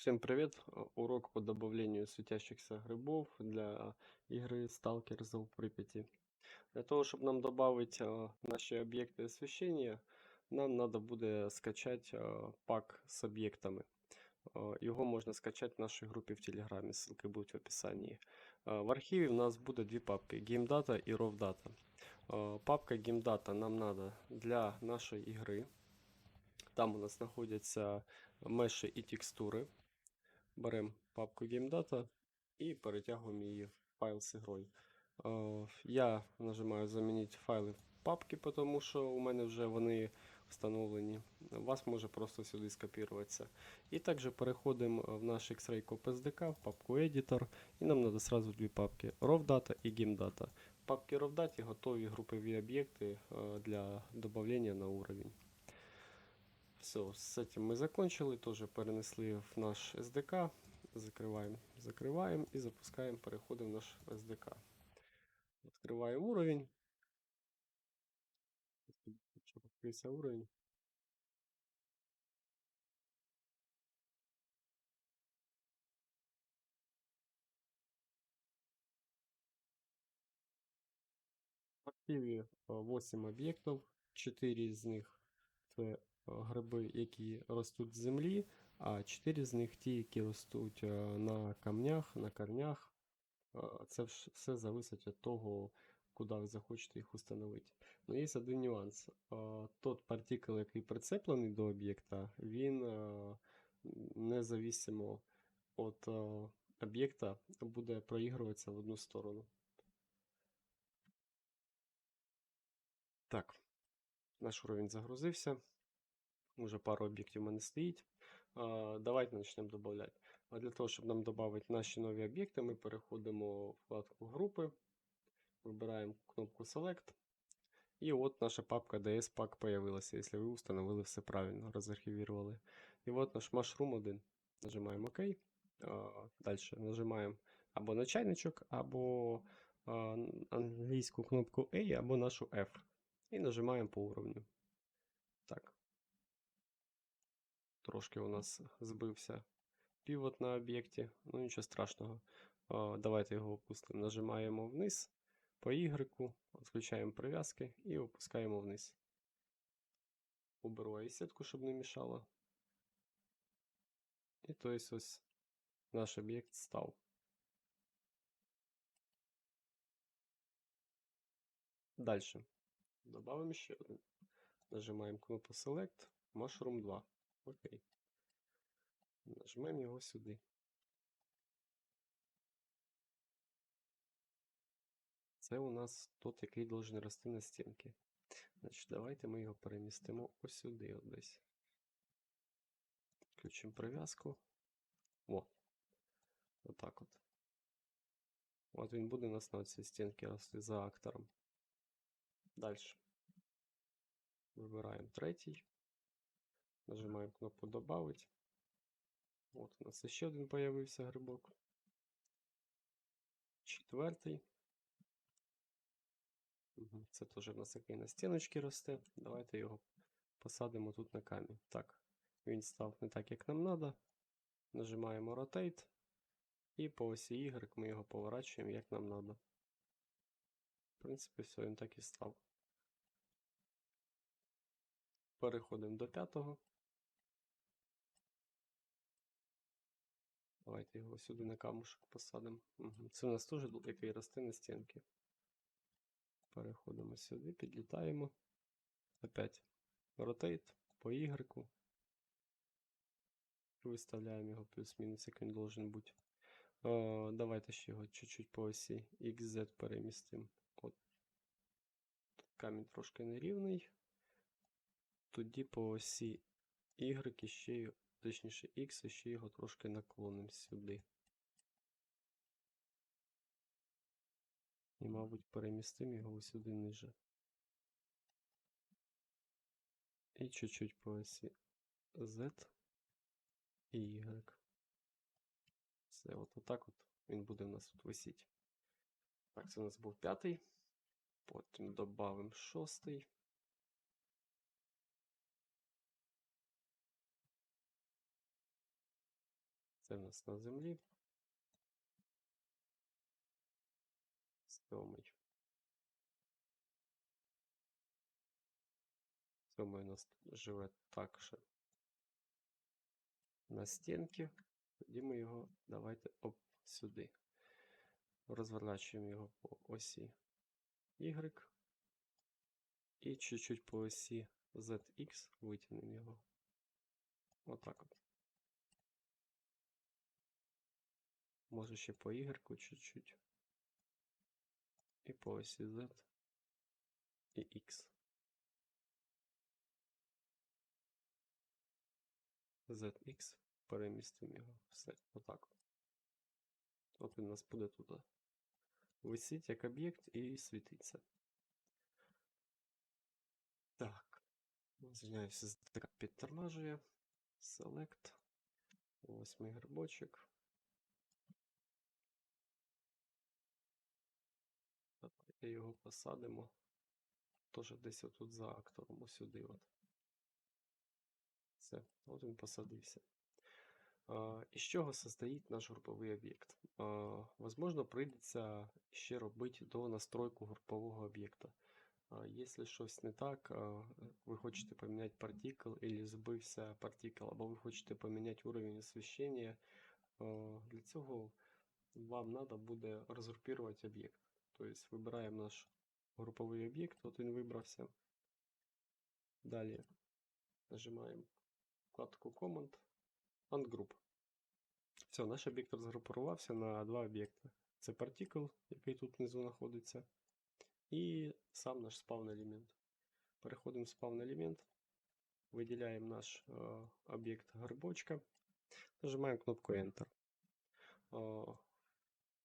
Всем привет! Э, Урок по добавлению светящихся грибов для игры Stalker в Припяти. Для того, щоб нам добавить е, наші об'єкти освіщення, нам треба буде скачати е, пак з об'єктами. Е, Його можна скачати в нашій групі в Телеграмі, ссылки будуть в описанні. Е, В архіві в нас буде дві папки GameData і RAWData. Е, Папка GameData нам треба для нашої ігри. Там у нас знаходяться меші і текстури. Беремо папку GameData і перетягуємо її в файл з ігрою. Е, Я нажимаю замінити файли в папки, тому що у мене вже вони встановлені. У вас може просто сюди скопіруватися. І також переходимо в наш X-Ray SDK, в папку Editor, і нам треба сразу дві папки RAWData і GameData. В папці RAWData готові групові об'єкти е, для додавлення на уровень. Все, с этим мы закончили, тоже перенесли в наш SDK, закрываем, закрываем и запускаем, переходим в наш SDK. Открываем уровень. Щоб відкрився уровень. В активі 8 об'єктів, 4 з них це е, гриби, які ростуть з землі, а 4 з них ті, які ростуть е, на камнях, на корнях. Е, Це все залежить від того, куди ви захочете їх установити. Ну, є один нюанс. Е, Тот партикл, який прицеплений до об'єкта, він независимо від об'єкта буде проігруватися в одну сторону. Так, наш уровень загрузився. Уже пару об'єктів у мене стоїть. Давайте почнемо додавати. А для того, щоб нам додати наші нові об'єкти, ми переходимо в вкладку групи, вибираємо кнопку Select. І от наша папка DS Pack появилася, якщо ви установили все правильно, розархівірували. І от наш Mushroom 1. Нажимаємо ОК. Далі нажимаємо або на чайничок, або англійську кнопку A, або нашу F. І нажимаємо по уровню. Так. Трошки у нас збився півот на об'єкті. Ну нічого страшного. Давайте його опустимо. Нажимаємо вниз по Y, відключаємо прив'язки і опускаємо вниз. Уберу сітку, щоб не мішало. І то ось наш об'єкт став. Дальше. Добавимо ще один. Нажимаємо кнопку Select, Mushroom 2. Окей. Нажмемо його сюди. Це у нас тот, який должен рости на стінки. Значить, давайте ми його перемістимо ось сюди от десь. Включимо прив'язку. О. Отак от. От він буде у нас на цій стінці рости за актором. Далі. Вибираємо третій. Нажимаємо кнопку Добавить. От у нас ще один появився грибок. Четвертий. Це теж в нас який на стіночці росте. Давайте його посадимо тут на камінь. Так, він став не так, як нам треба. Нажимаємо Rotate. І по осі Y ми його поворачуємо, як нам треба. В принципі, все, він так і став. Переходимо до п'ятого. Давайте його сюди на камушок посадимо. Угу. Це у нас теж який росте на стінки. Переходимо сюди, підлітаємо. Опять Rotate по Y. Виставляємо його плюс-мінус, як він должен бути. Е, давайте ще його чуть-чуть по осі XZ перемістимо. От. Камінь трошки нерівний. Тоді по осі Y ще, й- точніше X, і ще його трошки наклонимо сюди. І, мабуть, перемістимо його сюди ниже. І чуть-чуть по осі Z і Y. Все, от отак от він буде в нас тут висіти. Так, це у нас був п'ятий. Потім додамо шостий. Це в нас на землі. Сьомий. Сьомий у нас живе також на стінці. Тоді ми його давайте оп, сюди. Розворачуємо його по осі Y. І чуть-чуть по осі ZX витягнемо його. Отак от. Може ще по Y чуть-чуть. І по осі Z і X. ZX перемістимо його. Все, отак. от. Він у нас буде тут висіть як об'єкт і світиться. Так. Звиняюся, така підтормажує. Select. Восьмий грибочок. Давайте його посадимо. Тоже десь отут за актором, сюди от. Все, от він посадився. Із чого состоїть наш груповий об'єкт? Возможно, прийдеться ще робити до настройку групового об'єкта. Якщо щось не так, ви хочете поміняти партикл, або збився партикл, або ви хочете поміняти уровень освіщення, для цього вам треба буде розгрупувати об'єкт. Тобто вибираємо наш груповий об'єкт, от він вибрався. Далі нажимаємо вкладку Command, Ungroup. Все, наш об'єкт розгрупувався на два об'єкти. Це партикл, який тут внизу знаходиться, і сам наш спавн елемент. Переходимо в спавн елемент, виділяємо наш е, об'єкт грибочка, нажимаємо кнопку Enter. В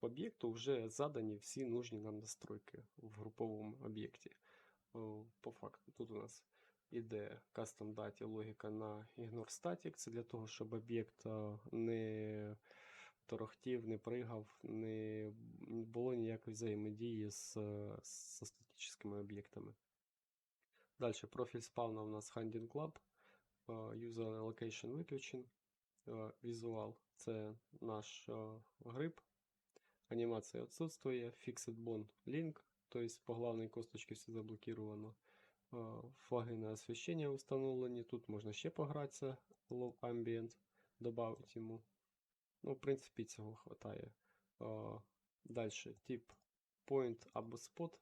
об'єкту вже задані всі нужні нам настройки в груповому об'єкті. По факту, тут у нас іде custom data логіка на ignore static. Це для того, щоб об'єкт не торохтів, не пригав, не було ніякої взаємодії з, з статичними об'єктами. Далі профіль спавна у нас Handing Club, а, User Allocation виключен. Visual це наш а, гриб. Анімація відсутствує. Fixed Bond Link, то есть по главной косточке все заблокировано. Флаги на освещение установлені. Тут можна ще погратися. Low Ambient добавити йому. Ну, в принципі, цього хватає. Далі тип Point або Spot.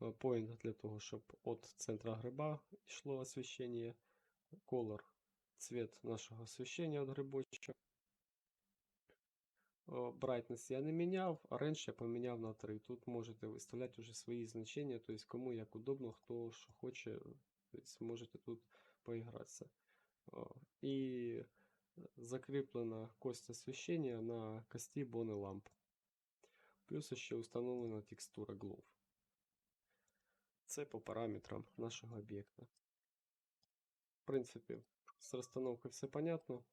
Point для того, щоб від центра гриба йшло освіщення. Color цвет нашого освіщення від грибочка. Brightness я не міняв, а Range я поміняв на 3. Тут можете виставляти вже свої значення, тобто кому як удобно, хто що хоче, тобто можете тут поігратися. І закріплена кость освіщення на кості Bone Lamp. Плюс ще установлена текстура Glow. Це по параметрам нашого об'єкта. В принципі, з розстановкою все понятно.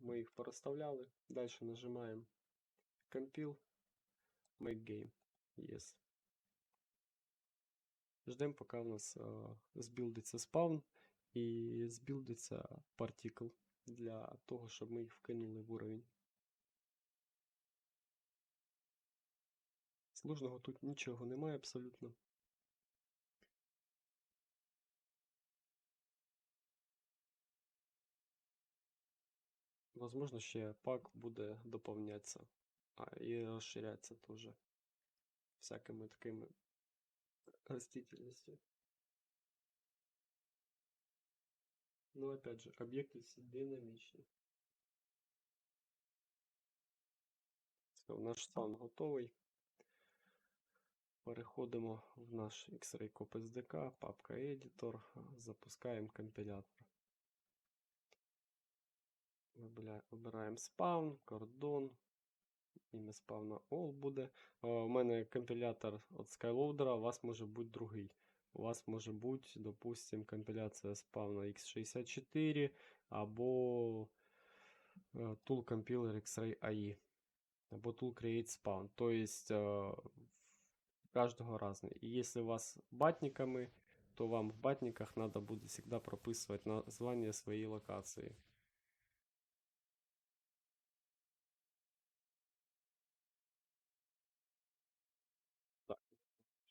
Ми їх порозставляли. Далі нажимаємо Compile, Make Game. Yes. Ждемо, поки у нас збілдиться спаун і збілдиться партикл для того, щоб ми їх вкинули в уровень. Сложного тут нічого немає абсолютно. Возможно, ще пак буде доповнятися. А, і розширятися теж всякими такими растительностью. Ну, опять же, об'єкти всі динамічні. Все, наш стан готовий. Переходимо в наш X-Ray Cop SDK, папка Editor, запускаємо компілятор. Вибираємо спаун, кордон. Ім'я спавна all буде. У мене компілятор від Skyloader, у вас може бути другий. У вас може бути, допустим, компіляція спавна x64 або е, Tool Compiler X-Ray AI. Або Tool Create Spawn. То есть е, каждого разный. И если у вас батниками, то вам в батниках надо будет всегда прописывать название своей локации.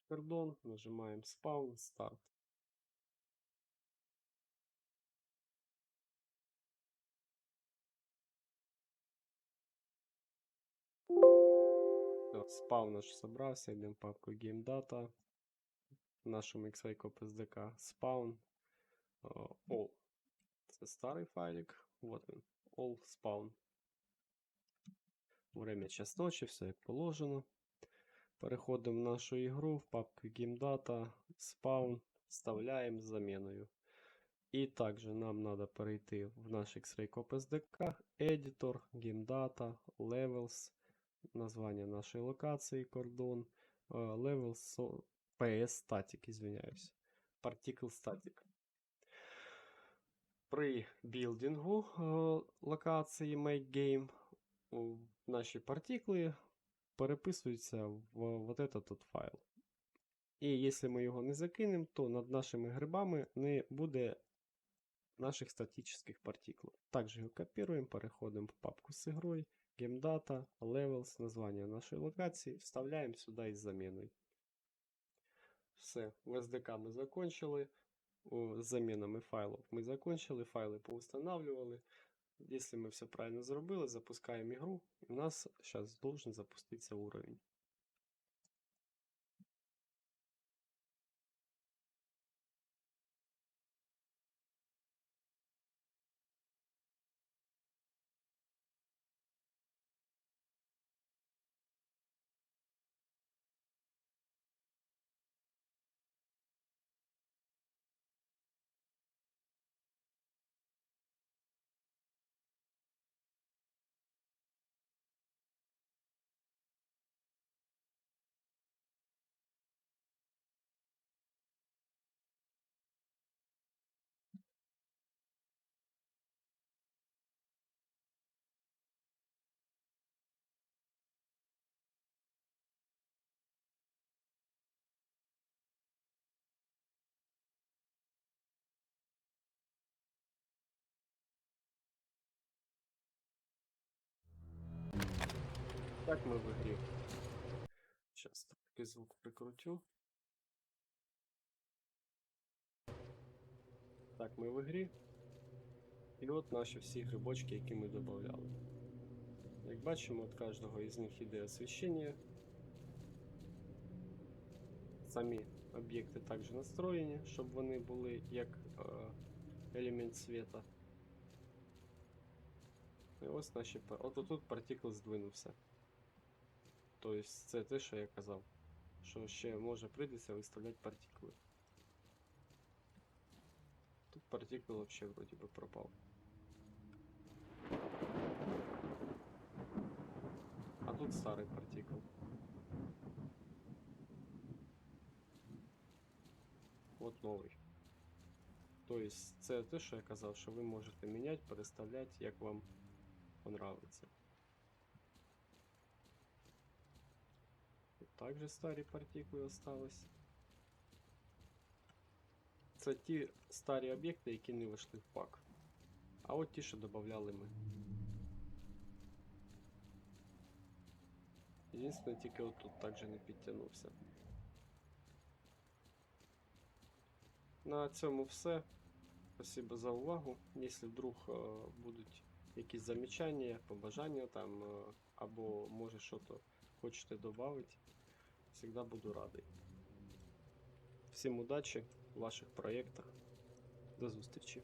Кордон, нажимаем спаун, старт. Всё, спаун наш собрався, йдемо в папку Game Data. В нашому X-Wake SDK spawn е, all. Це старий файлик. Вот він. All spawn. Время час ночі, все як положено. Переходимо в нашу ігру, в папку Game Data, Spawn, вставляємо з заміною. І також нам треба перейти в наш X-Ray SDK, Editor, Game Data, Levels, названня нашої локації, кордон, е, Levels PS Static, извиняюсь. Particle Static. При білдингу е, локації Make Game у наші партикли переписуються в вот этот от файл. І якщо ми його не закинемо, то над нашими грибами не буде наших статичних партиклів. Також його копіруємо, переходимо в папку з ігрою, GameData, Levels, названня нашої локації, вставляємо сюди із заміною. Все, в SDK ми закончили. З замінами файлів ми закончили, файли поустанавливали. Если мы все правильно зробили, запускаем игру, и у нас сейчас должен запуститься уровень. Так мы в игре. Сейчас такой звук прикрутю. Так, ми в ігрі. І от наші всі грибочки, які ми додавали. Як бачимо, від кожного із них іде освіщення. Самі об'єкти також настроєні, щоб вони були як е, елемент света. І ось наші. От тут партикл здвинувся. Тобто це те, що я казав. Що ще може прийдеться виставляти партикли. Тут партикл вообще вроде бы пропал. А тут старый партикл. От новий. Тобто це те, що я казав, що ви можете міняти, переставляти, як вам понравиться. Також старі партикли остались. Це ті старі об'єкти, які не вийшли в пак. А от ті, що додавали ми. Єдине, тільки отут також не підтягнувся. На цьому все. Спасибо за увагу. Якщо вдруг е, будуть якісь замічання, побажання там, е, або може щось хочете додати, завжди буду радий. Всім удачі в ваших проєктах. До зустрічі!